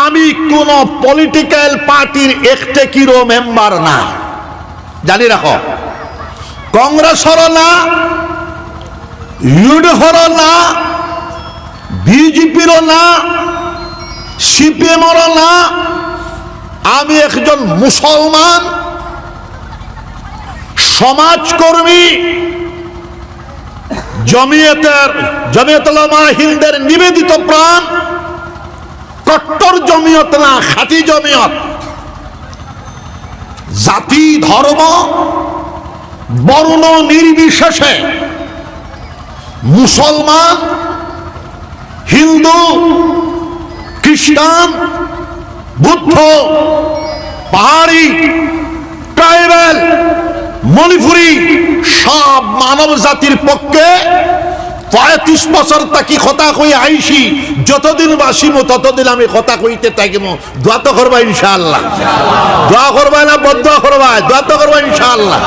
আমি কোন পলিটিক্যাল পার্টির একটেকিরও মেম্বার না। জানি রাখো। কংগ্রেসের না ইউডিএফের না বিজেপিরও না সিপিএমেরও না, আমি একজন মুসলমান, সমাজকর্মী, জমিয়তের জমিয়তলামা হিন্দের নিবেদিত প্রাণ কট্টর জমিয়ত না খাঁটি জমিয়ত। জাতি, ধর্ম বর্ণ নির্বিশেষে মুসলমান, হিন্দু, খ্রিস্টান, বুদ্ধ, পাহাড়ি, ট্রাইবেল, মণিপুরি সব মানব জাতির পক্ষে পঁয়ত্রিশ বছর তাকি কথা কই আইসি। যতদিন বাসিমো, ততদিন আমি কথা কইতে থাকিমো। দোয়া তো করবা ইনশাআল্লাহ। দোয়া করবা না বদোয়া করবা? দোয়া তো করবা ইনশাআল্লাহ।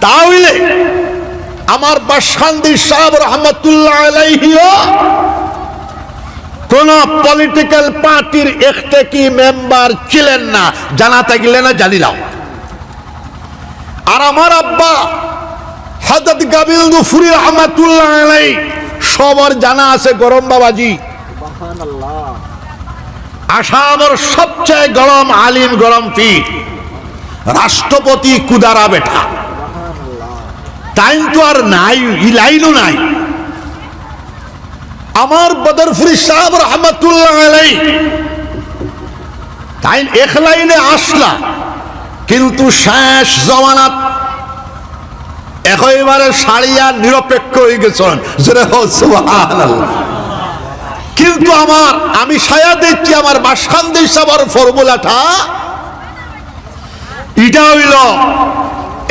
তাহলে আমার বাসান্দি সাহেব রহমতুল্লাহ আলাইহিও কোন পলিটিক্যাল পার্টির একটা কি মেম্বার ছিলেন না? জানা থাকিলে না জানিলাম। আর আমার আব্বা হজরত গাবিল দুফুরি রহমাতুল্লাহ আলাই সবার জানা আছে গরম বাবাজি। আসামের সবচেয়ে গরম আলিম গরম পীর রাষ্ট্রপতি কুদারা বেঠা টাইম তো আর নাই ই লাইনও নাই। আমার বদরফুরি সাহেব রহমতুল্লাহ আলাই তাই এক লাইনে আসলা কিন্তু শেষ জমানাত একেবারে সারিয়া নিরপেক্ষ হয়ে গেছেন। কিন্তু আমার, আমি সায়া দেখছি আমার বাসখান্দি সাবার ফর্মুলাটা। এটা হইল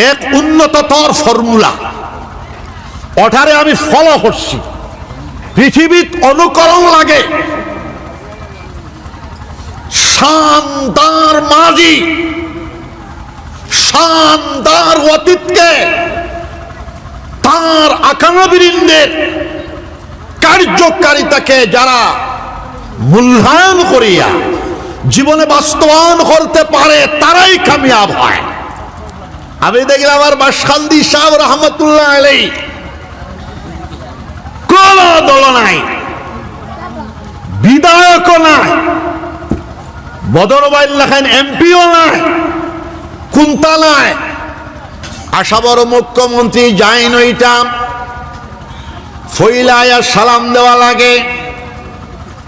এক উন্নততর ফর্মুলা। ওঠারে আমি ফলো করছি। পৃথিবীত অনুকরণ লাগে। শানদার মাঝি, শানদার অতীতকে তার আকাঙ্ক্ষাবৃন্দের কার্যকারিতাকে যারা মূল্যায়ন করিয়া জীবনে বাস্তবায়ন করতে পারে, তারাই কামিয়াব হয়। আমি দেখলাম আমার বাসখান্দি সাহেব রহমতুল্লাহ আলাই কোন দল নাই বিধায়ক নাই বদরবাইল লেখেন এমপিও নাই, কুন্তা নাই। আশা বড় মুখ্যমন্ত্রী যাই নইটা ফইলায়া সালাম দেওয়া লাগে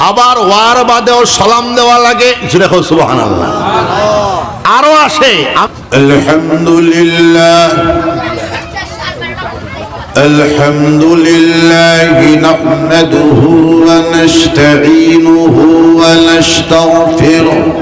আবার ওয়ার বাদেও সালাম দেওয়া লাগে দেখো সুবাহান আরো আসে الحمد لله الحمد لله نحمده ونستعينه ونستغفره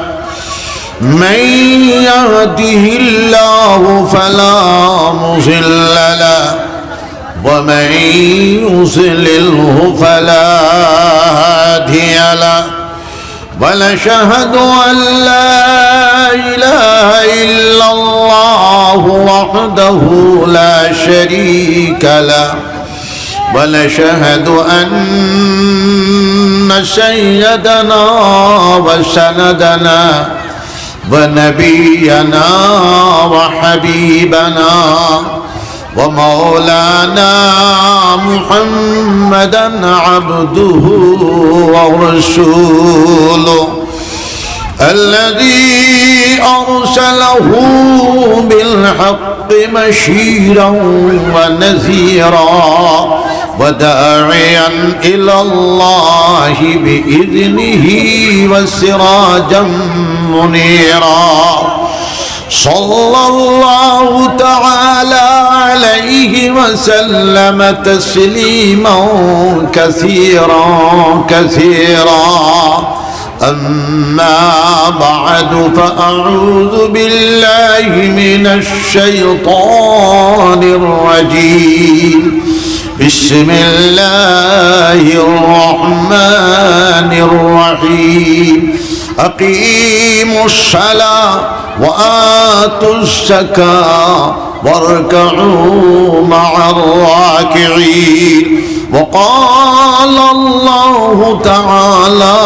من يهده الله فلا مضل له ومن يضلله فلا هادي له. ونشهد أن لا إله إلا الله وحده لا شريك له. ونشهد أن سيدنا وسندنا ونبينا وحبيبنا ومولانا محمدا عبده ورسوله الذي أرسله بالحق بشيرا ونذيرا وداعيا إلى الله بإذنه وسراجا منيرا. صلى الله تعالى عليه وسلم تسليما كثيرا كثيرا. أما بعد فأعوذ بالله من الشيطان الرجيم. بسم الله الرحمن الرحيم. أقيموا الصلاة وآتوا الزكاة واركعوا مع الراكعين. وقال الله تعالى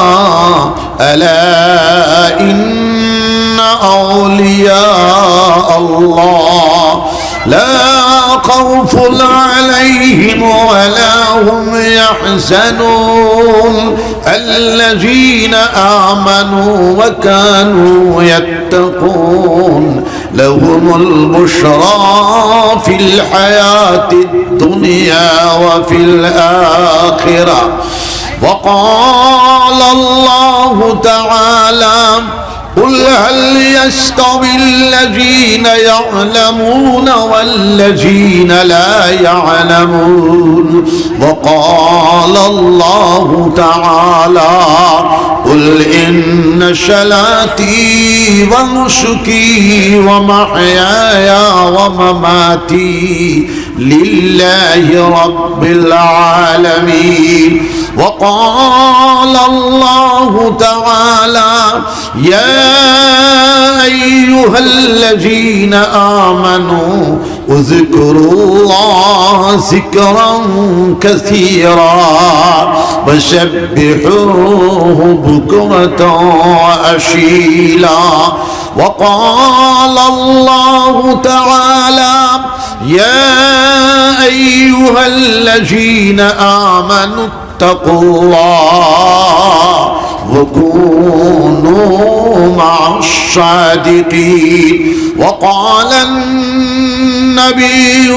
ألا إن أولياء الله لا خوف عليهم ولا هم يحزنون. الذين آمنوا وكانوا يتقون. لهم البشرى في الحياة الدنيا وفي الآخرة. وقال الله تعالى قل هل يستوي الذين يعلمون والذين لا يعلمون وقال الله تعالى قل إن صلاتي ونسكي ومحياي ومماتي لله رب العالمين وقال الله تعالى يا أيها الذين آمنوا اذكروا الله ذكرا كثيرا وسبحوه بكرة وأشيلا. وقال الله تعالى يا أيها الذين آمنوا اتقوا الله وكونوا مع الصادقين. وقال النبي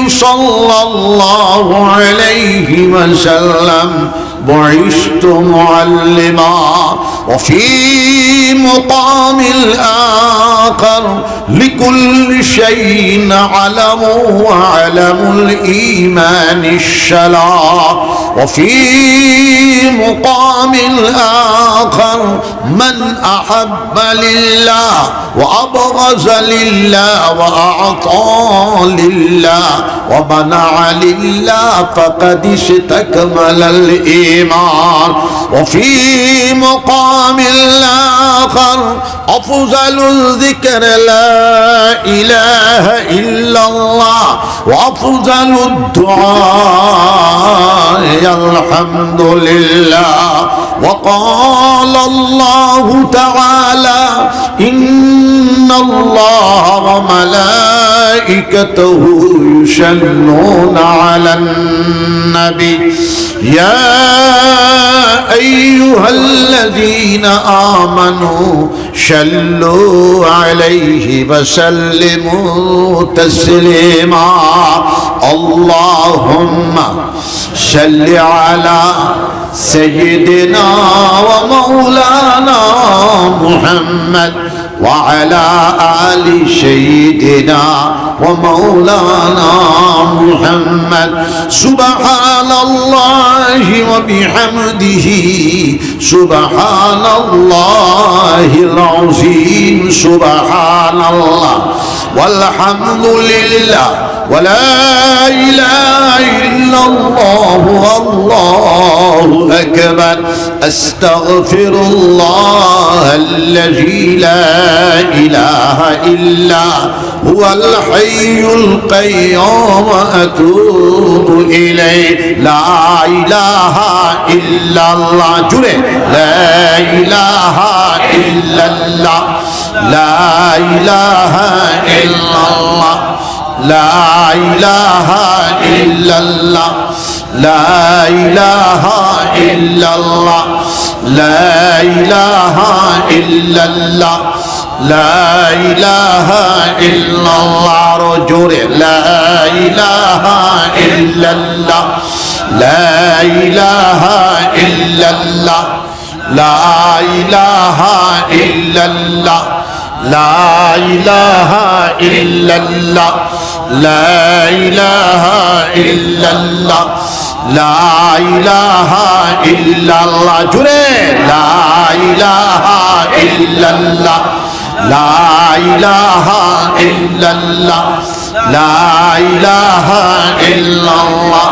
صلى الله عليه وسلم بعثت معلما. وفي مقام الآخر لكل شيء علم وعلم الإيمان الشلا. وفي مقام الآخر من أحب لله وأبغض لله وأعطى لله ومنع لله فقد استكمل الإيمان وفي مقام الآخر أفضل الذكر لا إله إلا الله وأفضل الدعاء الحمد لله وقال الله تعالى إن الله وملائكته يصلون على النبي. يا أيها الذين آمنوا صلوا عليه وسلموا تسليما. اللهم صل على سيدنا ومولانا محمد وعلى آل سيدنا ومولانا محمد سبحان الله وبحمده سبحان الله العظيم سبحان الله والحمد لله ولا إله إلا الله والله أكبر. أستغفر الله الذي لا إله إلا هو الحي القيوم أتوب إليه. لا إله إلا الله. جري لا إله إلا الله. لا إله إلا الله. لا إله إلا الله لا إله إلا الله لا إله إلا الله لا إله إلا الله رجل لا إله إلا الله لا إله إلا الله لا إله إلا الله لا إله إلا الله لا إله إلا الله لا إله إلا الله جري لا إله إلا الله لا إله إلا الله لا إله إلا الله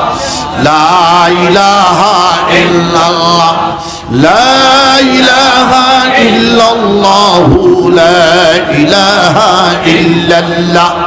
لا إله إلا الله لا إله إلا الله لا إله إلا الله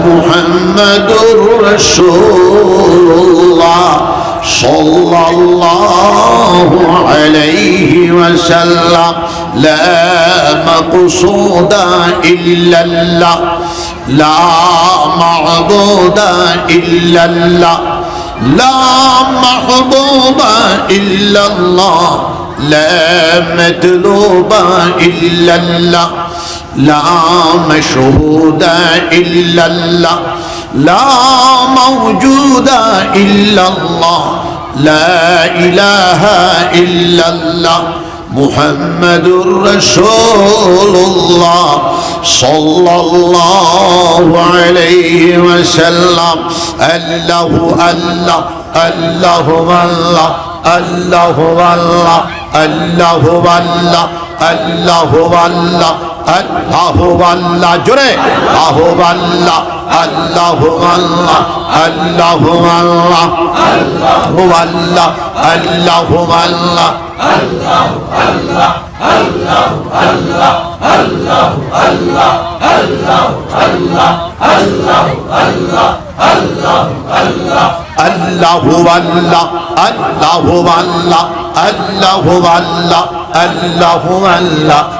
illallah muhammadur rasulullah صلى الله عليه وسلم. لا مقصود إلا الله. لا معبود إلا الله. لا محبوب إلا الله. لا مطلوب إلا الله. لا مشهود إلا الله لا موجود إلا الله لا إله إلا الله محمد رسول الله صلى الله عليه وسلم الله الله الله الله الله الله الله الله الله আল্লাহু আল্লাহ জোরে। আহু আল্লাহ আল্লাহু আল্লাহ আল্লাহু আল্লাহ আল্লাহু আল্লাহ আল্লাহু আল্লাহ আল্লাহু আল্লাহ আল্লাহু আল্লাহ আল্লাহু আল্লাহ আল্লাহু আল্লাহ আল্লাহ আল্লাহ আল্লাহ আল্লাহ আল্লাহ আল্লাহ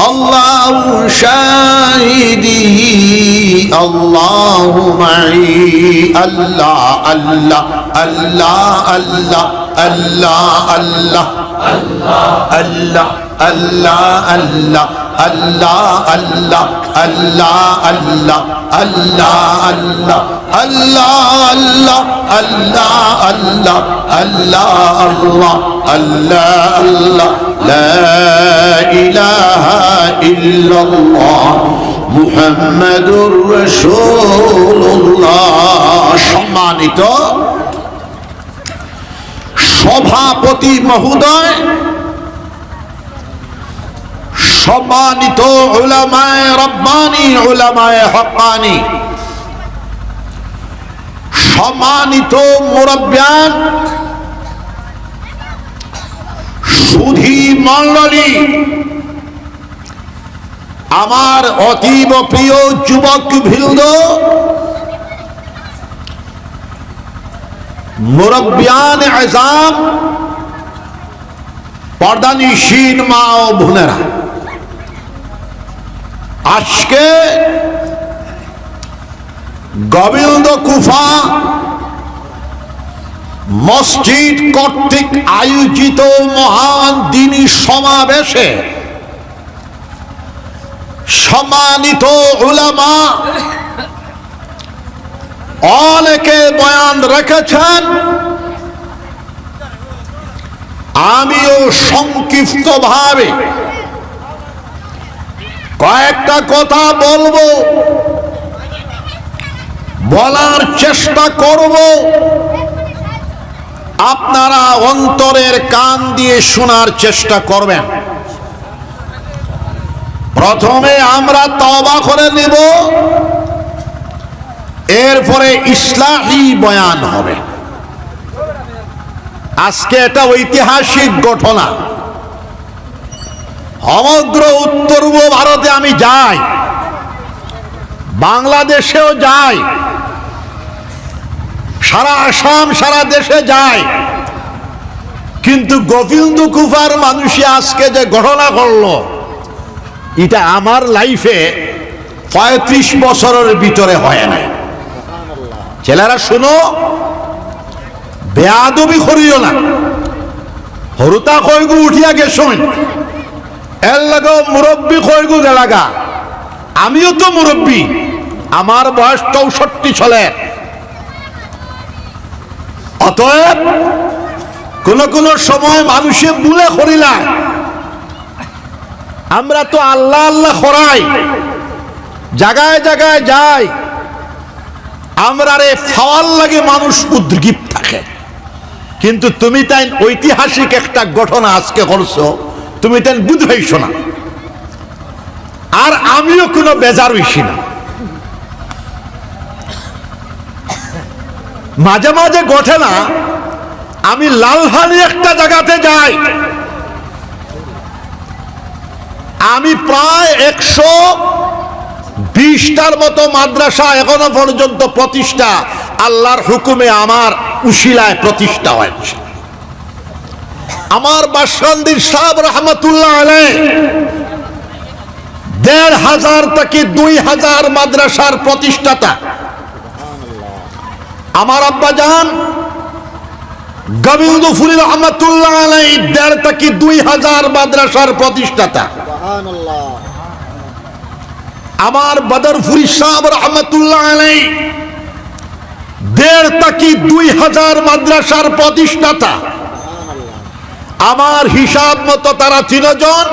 الله الله الله الله الله الله الله الله الله الله الله الله لا إله إلا الله محمد رسول الله সম্মানিত সভাপতি মহোদয় সম্মানিত উলামায় রব্বানি, উলামায় হকানি। সম্মানিত মুরব্বিয়ান, সুধী মণ্ডলী, আমার অতীব প্রিয় যুবক ভিন্দ মুরব্বিয়ান আজাম পর্দানিশীন মা ও বোনেরা। আজকে গোবিন্দ কুফা মসজিদ কর্তৃক আয়োজিত মহান দিনী সমাবেশে সম্মানিত উলামা অনেকে বয়ান রেখেছেন। আমিও সংক্ষিপ্ত ভাবে কয়েকটা কথা বলব। বলার চেষ্টা করব। আপনারা অন্তরের কান দিয়ে শোনার চেষ্টা করবেন। প্রথমে আমরা তবা করে নেব। এরপরে ইসলাহী বয়ান হবে। আজকে এটা ঐতিহাসিক ঘটনা। সমগ্র উত্তর পূর্ব ভারতে আমি যাই। বাংলাদেশেও যাই। সারা আসাম, সারা দেশে যায় কিন্তু গোবিন্দ কুফার মানুষই আজকে যে ঘটনা করল এটা আমার লাইফে পঁয়ত্রিশ বছরের ভিতরে হয় নাই। ছেলেরা শুনো, বেয়াদবি করিও না। হরুতা কইগু উঠিয়া গেছুন এর লাগে মুরব্বী কইগু গেলাগা আমিও তো মুরব্বী। আমার বয়স চৌষট্টি চলে। অতএব, কোন কোন সময় মানুষে বুলে করিলায় আমরা তো আল্লাহ আল্লাহ করাই জায়গায় জায়গায় যাই। আমরা রে ফাওয়াল লাগে মানুষ উদ্গ্রীব থাকে। কিন্তু তুমি তাই ঐতিহাসিক একটা ঘটনা আজকে করছ। তুমি তাই বুঝাইছো না। আর আমিও কোনো বেজার হইছি না। মাঝে মাঝে ঘটে না, আমি লালহানি একটা জায়গাতে যাই। আমি প্রায় একশো বিশটার মতো মাদ্রাসা এখনও পর্যন্ত প্রতিষ্ঠা, আল্লাহর হুকুমে আমার উশিলায় প্রতিষ্ঠা হয়েছে। আমার বাসকান্দির সাহেব রহমতুল্লাহ আলাই দেড় হাজার থেকে দুই হাজার মাদ্রাসার প্রতিষ্ঠাতা। আমার আব্বা জান গোবিন্দপুরি রহমতুল্লাহ আলাই দেড় থেকে দুই হাজার মাদ্রাসার প্রতিষ্ঠাতা। আমার বদরপুরি সাহেব রহমতুল্লাহ আলাই দেড় থেকে দুই হাজার মাদ্রাসার প্রতিষ্ঠাতা। আমার হিসাব মতো তারা তিনজন।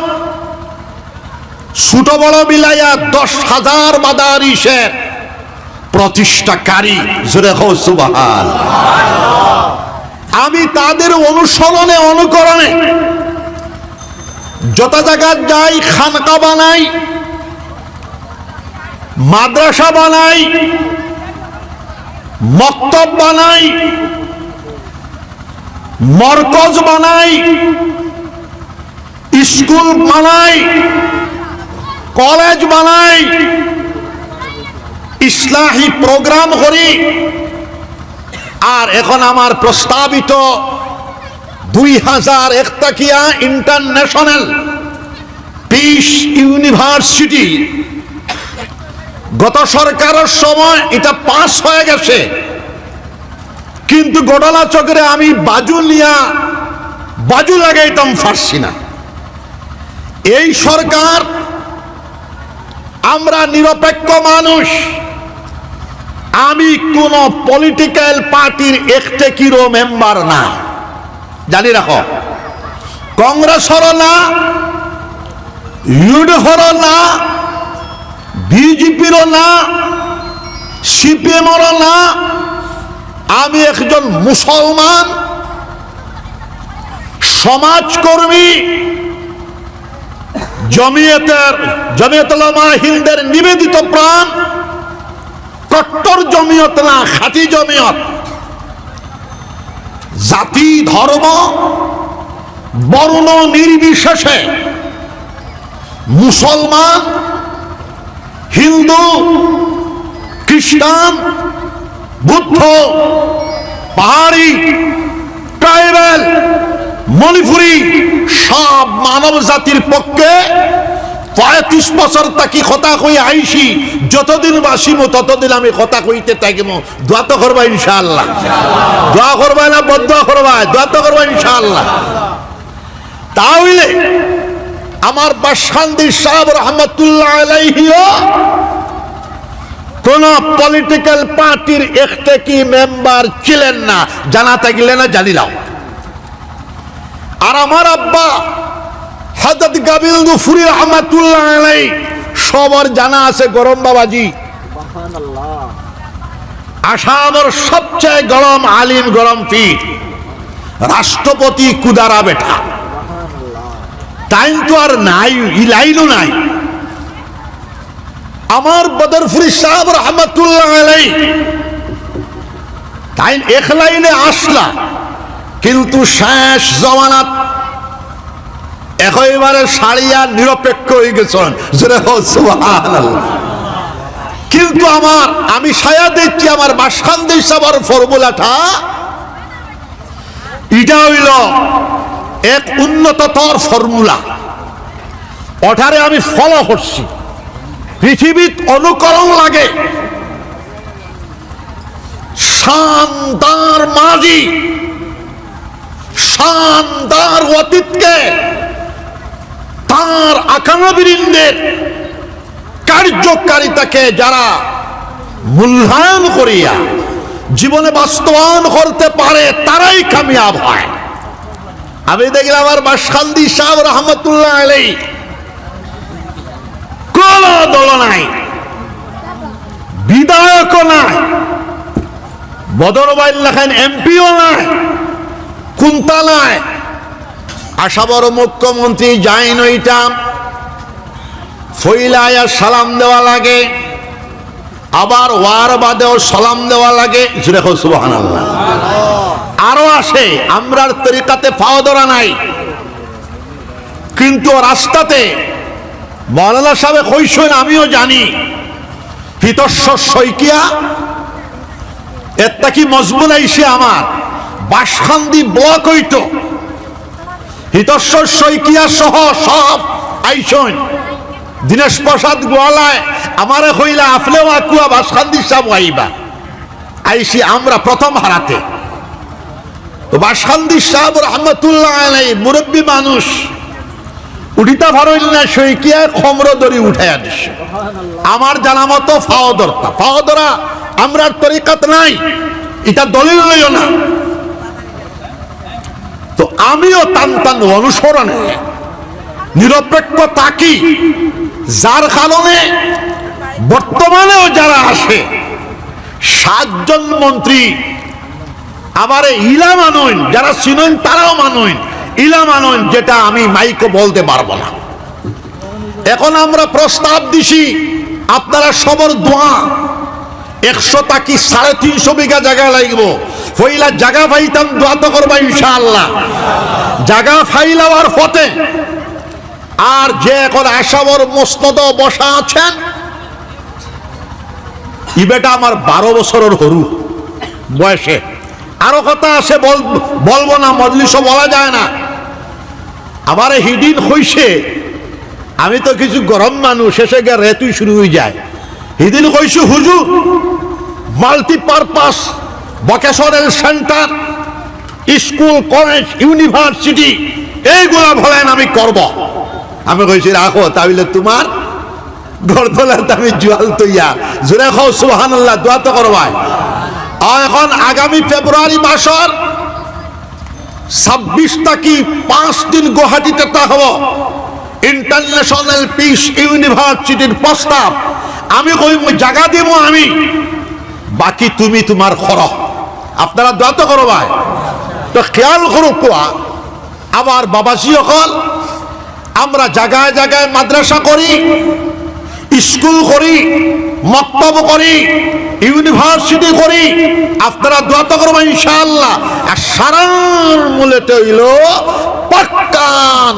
ছোট বড় মিলাইয়া দশ হাজার মাদারিসের প্রতিষ্ঠাকারী, জোরে হো আমি তাদের অনুসরণে, অনুকরণে যত জায়গায় যাই, খানকা বানাই, মাদ্রাসা বানাই, মক্তব বানাই মরকজ বানাই, স্কুল বানাই, কলেজ বানাই, ইসলাহী প্রোগ্রাম করি। আর এখন আমার প্রস্তাবিত দুই হাজার একতাকিয়া ইন্টারন্যাশনাল পিস ইউনিভার্সিটি, গত সরকারের সময় এটা পাস হয়ে গেছে। কিন্তু গোডালা চক্রে আমি বাজু নিয়া, বাজু লাগাইতাম পারছি না। এই সরকার আমরা নিরপেক্ষ মানুষ। আমি কোন পলিটিক্যাল পার্টির একটে কিরো মেম্বার না। জানি রাখো, কংগ্রেসেরও না, ইউডিএফেরও না, বিজেপিরও না, সিপিএমেরও না আমি একজন মুসলমান, সমাজকর্মী, জমিয়তের জমিয়তলামা হিন্দের নিবেদিত প্রাণ, কট্টর জমিয়ত না, খাঁটি জমিয়ত। জাতি, ধর্ম, বর্ণ নির্বিশেষে মুসলমান, হিন্দু, খ্রিস্টান বুদ্ধ, পাহাড়ি, ট্রাইবেল, মণিপুরি, সব মানব জাতির পক্ষে পঁয়ত্রিশ বছর তাকি কথা কই আইসি যতদিন বাসিম, ততদিন আমি কথা কইতে থাকিব দোয়া তো করবা ইনশাআল্লাহ। দোয়া করবা না বদ্ধ করবা? দোয়া তো করবা ইনশাআল্লাহ। তাহলে আমার বাসান্দি সাহেব রহমতুল্লাহ আলাইহিও কোন পলিটিক্যাল পার্টির একটা কি মেম্বার ছিলেন না জানা থাকিলে না জানিলাম আর আমার আব্বা হজরত গাবিল দুফুরি রহমাতুল্লাহ আলাই সবার জানা আছে গরম বাবাজি। আসামের সবচেয়ে গরম আলিম গরম পীর রাষ্ট্রপতি কুদারা বেটা। টাইম তো আর নাই ই লাইনও নাই। আমার বদরফুরি সাহেব রহমতুল্লাহ আলাই তাই এক লাইনে আসলা, কিন্তু শেষ জমানাত একেবারে সারিয়া নিরপেক্ষ হয়ে গেছেন। কিন্তু আমার, আমি সায়া দেখছি আমার বাসখান্দি সাবার ফর্মুলাটা। এটা হইল এক উন্নততর ফর্মুলা। ওঠারে আমি ফলো করছি। পৃথিবীত অনুকরণ লাগে। শানদার মাঝি, শানদার অতীতকে, তার আকাঙ্ক্ষাবৃন্দের কার্যকারিতাকে যারা মূল্যায়ন করিয়া জীবনে বাস্তবায়ন করতে পারে, তারাই কামিয়াব হয়। আমি দেখলাম আমার বাসখান্দি সাহেব রহমতুল্লাহ আলাই কোন দল নাই। নাই। বদরবাইল লেখেন এমপিও নাই। কুন্তা নাই। মুখ্যমন্ত্রী যাই ফইলায়া সালাম দেওয়া লাগে। আবার ওয়ার বাদেও সালাম দেওয়া লাগে। দেখো সুবাহ আরও আসে, আমরার তরিকাতে ফাও ধরা নাই। কিন্তু রাস্তাতে মৌলানা সাহেব কইসেন আমিও জানি। হিতস্বর শইকিয়া এরটা কি মজবুত আইসে আমার। বাসখান্দি ব্লক হইতো। হিতস্বর শইকিয়া সহ সব আইসন দীনেশ প্রসাদ গোয়ালায় আমারে হইলা আফলেও আকুয়া বাসখান্দি সাহেব আইবা। আইসি আমরা প্রথম হারাতে। তো বাসখান্দি সাহেব রহমতুল্লাহ আলাই মুরব্বী মানুষ। উঠিতা ভারইল না শইকিয়া খমর দড়ি উঠাইয়া দিছে। আমার জানা মতো ফাওদরতা ফাওদরা আমরার তরিকাত নাই, এটা দলিল লইও না। তো আমিও টান টান অনুসরণে নিরপেক্ষ তাকি যার কারণে বর্তমানেও যারা আসে সাতজন মন্ত্রী, আমারে ইলা মানইন যারা চিনইন তারাও মানইন। ইলা মানইন যেটা আমি মাইকে বলতে পারব না। এখন আমরা প্রস্তাব দিছি, আপনারা সবর দোয়া, একশো তাকি সাড়ে তিনশো বিঘা জায়গা লাগব। ফইলা জায়গা পাইতাম, দোয়া তো করবা ইনশাআল্লাহ। জায়গা ফাইলাওয়ার ফতে আর যে এখন আশাবর মস্তদ বসা আছেন, ই বেটা আমার বারো বছরের হরু বয়সে। আরও কথা আছে বলব না, মজলিসও বলা যায় না। আমার হিডিন হইছে আমি তো কিছু গরম মানুষ, শেষে গিয়ে রেতুই শুরু হয়ে যায়। হিদিন কইছে হুজুর, multipurpose, vocational centre, school, college, university, এইগুলা বলেন আমি করব। আমি কইছি, রাখো, তাহলে তোমার গরদলার আমি জুয়াল তৈয়া। জোরে খাও সুবহানাল্লাহ, দোয়া তো করবাই এখন আগামী ফেব্রুয়ারি মাসের ছাব্বিশ কি পাঁচ দিন গুয়াহাটিতে তা হব? ইন্টারন্যাশনাল পিস ইউনিভার্সিটির প্রস্তাব। আমি কই জায়গা দিব আমি। বাকি তুমি তোমার খর আপনারা দোয়া তো করো ভাই। তো খেয়াল করো কোয়া আবার বাবাজি অকল, আমরা জায়গায় জায়গায় মাদ্রাসা করি, স্কুল করি, মক্তব করি ইউনিভার্সিটি করি। আপনারা দোয়া তো করব ইনশাআল্লাহ। আর সারার মূলে হইল পাক্কা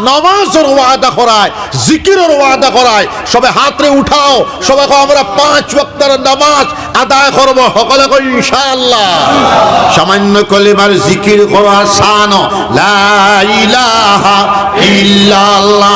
নামাজের ওয়াদা করায়, জিকিরের ওয়াদা করায়। সবে হাতরে উঠাও সবাই আমরা পাঁচ ওয়াক্তের নামাজ আদায় করব। সকলে কই ইনশাআল্লাহ। সামান্য কলিমার জিকির করা সান লা ইলাহা ইল্লাল্লাহ।